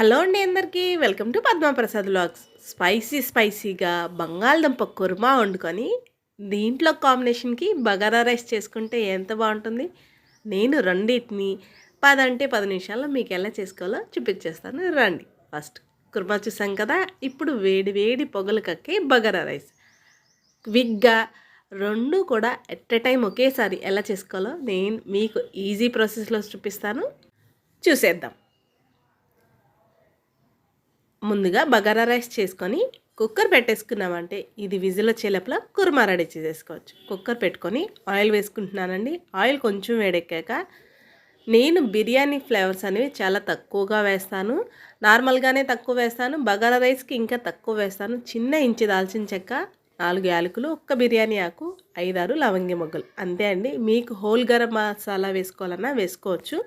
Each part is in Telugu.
హలో అండి అందరికీ. Welcome to Padmaprasad vlogs. Spicy స్పైసీగా బంగాళదుంప కుర్మా వండుకొని దీంట్లో కాంబినేషన్కి బగారా రైస్ చేసుకుంటే ఎంత బాగుంటుంది? నేను రెండింటిని పది అంటే పది నిమిషాల్లో మీకు ఎలా చేసుకోవాలో చూపించేస్తాను. రండి. ఫస్ట్ కుర్మా చూసాం కదా ఇప్పుడు వేడి వేడి పొగలు కక్కి బగారా రైస్. క్విక్గా రెండు కూడా ఎట్ ఎ టైం ఒకేసారి ఎలా చేసుకోవాలో నేను మీకు ఈజీ ప్రాసెస్లో చూపిస్తాను. చూసేద్దాం. ముందుగా బగారా రైస్ చేసుకొని కుక్కర్ పెట్టేసుకున్నామంటే ఇది విజిల్ వచ్చేలోపల కుర్మా రెడీ చేసేసుకోవచ్చు. కుక్కర్ పెట్టుకొని ఆయిల్ వేసుకుంటున్నానండి. ఆయిల్ కొంచెం వేడెక్కాక నేను బిర్యానీ ఫ్లేవర్స్ అనేవి చాలా తక్కువగా వేస్తాను. నార్మల్గానే తక్కువ వేస్తాను. బగారా రైస్కి ఇంకా తక్కువ వేస్తాను. చిన్న ఇంచి దాల్చిన చెక్క నాలుగు యాలకులు ఒక్క బిర్యానీ ఆకు ఐదారు లవంగి మొగ్గలు. అంతే అండి. మీకు హోల్ గరం మసాలా వేసుకోవాలన్నా వేసుకోవచ్చు.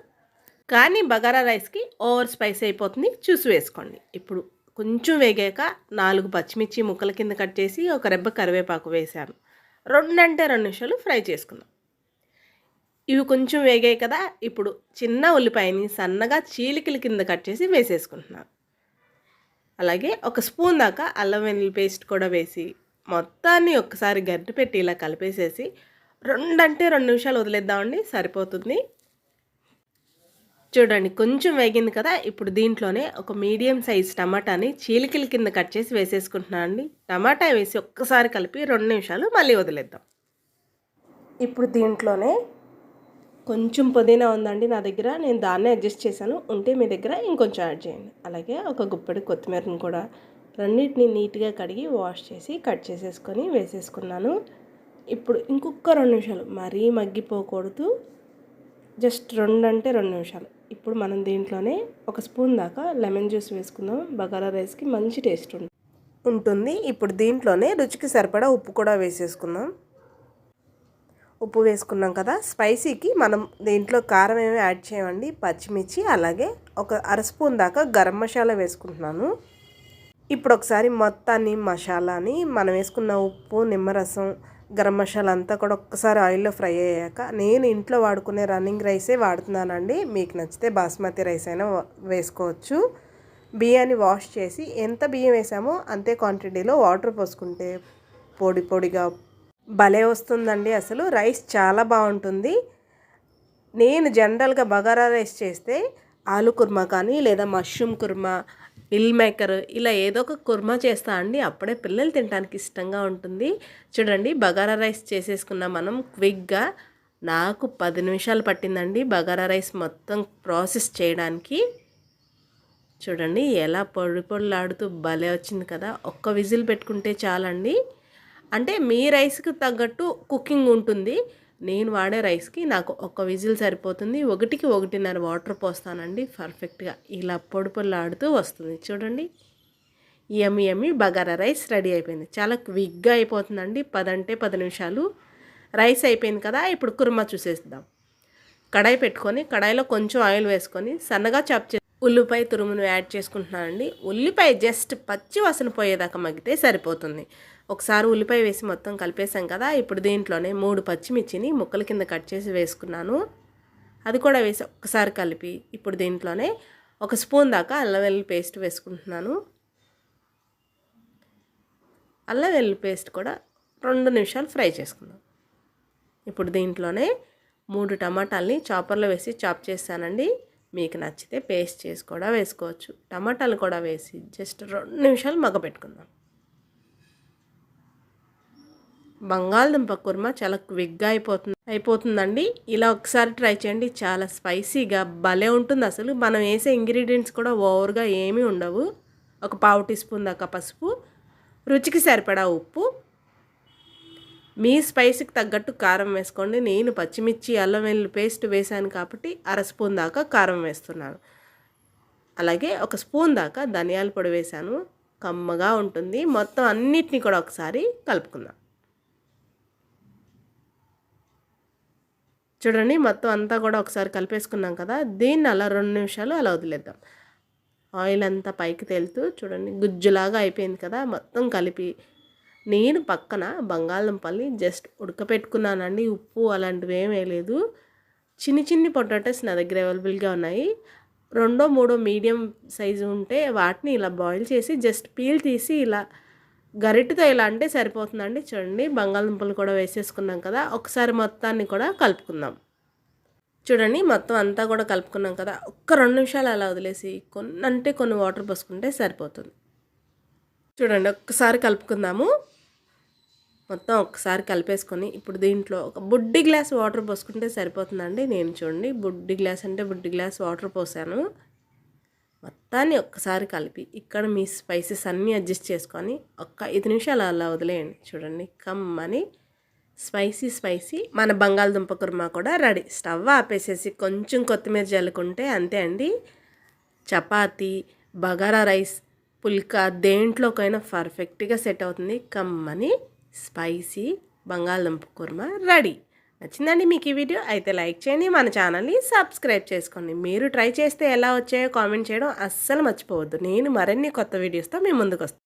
కానీ బగారా రైస్కి ఓవర్ స్పైస్ అయిపోతుంది. చూసి వేసుకోండి. ఇప్పుడు కొంచెం వేగాక నాలుగు పచ్చిమిర్చి ముక్కల కింద కట్ చేసి ఒక రెబ్బ కరివేపాకు వేసాను రెండంటే రెండు నిమిషాలు ఫ్రై చేసుకుందాం. ఇవి కొంచెం వేగాయి కదా ఇప్పుడు చిన్న ఉల్లిపాయని సన్నగా చీలికల కింద కట్ చేసి వేసేసుకుంటున్నాను. అలాగే ఒక స్పూన్ దాకా అల్లం వెల్లుల్లి పేస్ట్ కూడా వేసి మొత్తాన్ని ఒక్కసారి గడ్డి పెట్టి ఇలా కలిపేసేసి రెండంటే రెండు నిమిషాలు వదిలేద్దామండి సరిపోతుంది. చూడండి కొంచెం వేగింది కదా ఇప్పుడు దీంట్లోనే ఒక మీడియం సైజ్ టమాటాని చీలికల కింద కట్ చేసి వేసేసుకుంటున్నాను అండి. టమాటా వేసి ఒక్కసారి కలిపి రెండు నిమిషాలు మళ్ళీ వదిలేద్దాం. ఇప్పుడు దీంట్లోనే కొంచెం పుదీనా ఉందండి నా దగ్గర నేను దాన్నే అడ్జస్ట్ చేశాను. ఉంటే మీ దగ్గర ఇంకొంచెం యాడ్ చేయండి. అలాగే ఒక గుప్పడి కొత్తిమీరని కూడా రెండింటిని నీట్గా కడిగి వాష్ చేసి కట్ చేసేసుకొని వేసేసుకున్నాను. ఇప్పుడు ఇంకొక రెండు నిమిషాలు మరీ మగ్గిపోకూడదు. జస్ట్ రెండు అంటే రెండు నిమిషాలు. ఇప్పుడు మనం దీంట్లోనే ఒక స్పూన్ దాకా లెమన్ జ్యూస్ వేసుకుందాం. బగారా రైస్కి మంచి టేస్ట్ ఉంటుంది. ఇప్పుడు దీంట్లోనే రుచికి సరిపడా ఉప్పు కూడా వేసేసుకుందాం. ఉప్పు వేసుకున్నాం కదా స్పైసీకి మనం దీంట్లో కారం ఏమి యాడ్ చేయమండి. పచ్చిమిర్చి అలాగే ఒక అర స్పూన్ దాకా గరం మసాలా వేసుకుంటున్నాను. ఇప్పుడు ఒకసారి మొత్తాన్ని మసాలాని మనం వేసుకున్న ఉప్పు నిమ్మరసం గరం మసాలా అంతా కూడా ఒక్కసారి ఆయిల్లో ఫ్రై అయ్యాక నేను ఇంట్లో వాడుకునే రన్నింగ్ రైసే వాడుతున్నానండి. మీకు నచ్చితే బాస్మతి రైస్ అయినా వేసుకోవచ్చు. బియ్యాన్ని వాష్ చేసి ఎంత బియ్యం వేసామో అంతే క్వాంటిటీలో వాటర్ పోసుకుంటే పొడి పొడిగా భలే వస్తుందండి అసలు. రైస్ చాలా బాగుంటుంది. నేను జనరల్గా బగారా రైస్ చేస్తే ఆలు కుర్మా కానీ లేదా మష్రూమ్ కుర్మా మిల్ మేకర్ ఇలా ఏదో ఒక కుర్మా చేస్తా అండి. అప్పుడే పిల్లలు తినడానికి ఇష్టంగా ఉంటుంది. చూడండి బగారా రైస్ చేసేసుకున్న మనం క్విక్గా. నాకు పది నిమిషాలు పట్టిందండి బగారా రైస్ మొత్తం ప్రాసెస్ చేయడానికి. చూడండి ఎలా పొడి పొడిలాడుతూ భలే వచ్చింది కదా. ఒక్క విజిల్ పెట్టుకుంటే చాలండి. అంటే మీ రైస్కి తగ్గట్టు కుకింగ్ ఉంటుంది. నేను వాడే రైస్కి నాకు ఒక విజిల్ సరిపోతుంది. ఒకటికి ఒకటిన్నర వాటర్ పోస్తానండి పర్ఫెక్ట్గా. ఇలా పొడి పొల్లాడుతూ వస్తుంది. చూడండి. ఎమ్మి ఎమ్మి బగారా రైస్ రెడీ అయిపోయింది. చాలా క్విక్గా అయిపోతుందండి. పదంటే పది నిమిషాలు. రైస్ అయిపోయింది కదా ఇప్పుడు కుర్మా చూసేద్దాం. కడాయి పెట్టుకొని కడాయిలో కొంచెం ఆయిల్ వేసుకొని సన్నగా చాప్ చే ఉల్లిపాయ తురుమును యాడ్ చేసుకుంటున్నానండి. ఉల్లిపాయ జస్ట్ పచ్చి వాసన పోయేదాకా మగ్గితే సరిపోతుంది. ఒకసారి ఉల్లిపాయ వేసి మొత్తం కలిపేసాం కదా ఇప్పుడు దీంట్లోనే మూడు పచ్చిమిర్చిని ముక్కల కింద కట్ చేసి వేసుకున్నాను. అది కూడా వేసి ఒకసారి కలిపి ఇప్పుడు దీంట్లోనే ఒక స్పూన్ దాకా అల్లం వెల్లుల్లి పేస్ట్ వేసుకుంటున్నాను. అల్లం వెల్లుల్లి పేస్ట్ కూడా రెండు నిమిషాలు ఫ్రై చేసుకుందాం. ఇప్పుడు దీంట్లోనే మూడు టమాటాలని చాపర్లో వేసి చాప్ చేస్తానండి మీకు నచ్చితే పేస్ట్ చేసి కూడా వేసుకోవచ్చు. టమాటాలు కూడా వేసి జస్ట్ రెండు నిమిషాలు మగ బంగాళదుంప కుర్మా చాలా క్విక్గా అయిపోతుంది అయిపోతుందండి. ఇలా ఒకసారి ట్రై చేయండి. చాలా స్పైసీగా భలే ఉంటుంది అసలు. మనం వేసే ఇంగ్రీడియంట్స్ కూడా ఓవర్గా ఏమీ ఉండవు. ఒక పావు టీ స్పూన్ దాకా పసుపు రుచికి సరిపడా ఉప్పు. మీ స్పైసీకి తగ్గట్టు కారం వేసుకోండి. నేను పచ్చిమిర్చి అల్లం వెల్లుల్లి పేస్ట్ వేశాను కాబట్టి అర స్పూన్ దాకా కారం వేస్తున్నాను. అలాగే ఒక స్పూన్ దాకా ధనియాల పొడి వేశాను. కమ్మగా ఉంటుంది. మొత్తం అన్నిటినీ కూడా ఒకసారి కలుపుకుందాం. చూడండి మొత్తం అంతా కూడా ఒకసారి కలిపేసుకున్నాం కదా దీన్ని అలా రెండు నిమిషాలు అలా వదిలేద్దాం. ఆయిల్ అంతా పైకి తేలుతూ చూడండి గుజ్జులాగా అయిపోయింది కదా మొత్తం కలిపి. నేను పక్కన బంగాళదుంపల్ని జస్ట్ ఉడకపెట్టుకున్నానండి ఉప్పు అలాంటివి ఏం వేయలేదు. చిన్ని చిన్ని పొటాటోస్ నా దగ్గర అవైలబుల్గా ఉన్నాయి. రెండో మూడో మీడియం సైజు ఉంటే వాటిని ఇలా బాయిల్ చేసి జస్ట్ పీల్ తీసి ఇలా గరిటెతో ఇలా అంటే సరిపోతుందండి. చూడండి బంగాళదుంపలు కూడా వేసేసుకున్నాం కదా ఒకసారి మొత్తాన్ని కూడా కలుపుకుందాం. చూడండి మొత్తం అంతా కూడా కలుపుకున్నాం కదా ఒక్క రెండు నిమిషాలు అలా వదిలేసి కొన్ని అంటే కొన్ని వాటర్ పోసుకుంటే సరిపోతుంది. చూడండి ఒక్కసారి కలుపుకుందాము. మొత్తం ఒక్కసారి కలిపేసుకొని ఇప్పుడు దీంట్లో ఒక బుడ్డి గ్లాస్ వాటర్ పోసుకుంటే సరిపోతుందండి. నేను చూడండి బుడ్డి గ్లాస్ అంటే బుడ్డి గ్లాస్ వాటర్ పోసాను. మొత్తాన్ని ఒక్కసారి కలిపి ఇక్కడ మీ స్పైసెస్ అన్నీ అడ్జస్ట్ చేసుకొని ఒక్క ఐదు నిమిషాలు అలా వదిలేయండి. చూడండి కమ్మని స్పైసీ స్పైసీ మన బంగాళదుంప కుర్మా కూడా రెడీ. స్టవ్ ఆపేసేసి కొంచెం కొత్తిమీర జల్లుకుంటే అంతే అండి. చపాతీ బగారా రైస్ పుల్కా దేంట్లోకైనా పర్ఫెక్ట్గా సెట్ అవుతుంది. కమ్మని స్పైసీ బంగాళదుంప కుర్మా రెడీ. నచ్చిందండి మీకు ఈ వీడియో అయితే లైక్ చేయండి మన ఛానల్ని సబ్స్క్రైబ్ చేసుకోండి. మీరు ట్రై చేస్తే ఎలా వచ్చాయో కామెంట్ చేయడం అస్సలు మర్చిపోవద్దు. నేను మరిన్ని కొత్త వీడియోస్తో మీ ముందుకు వస్తాను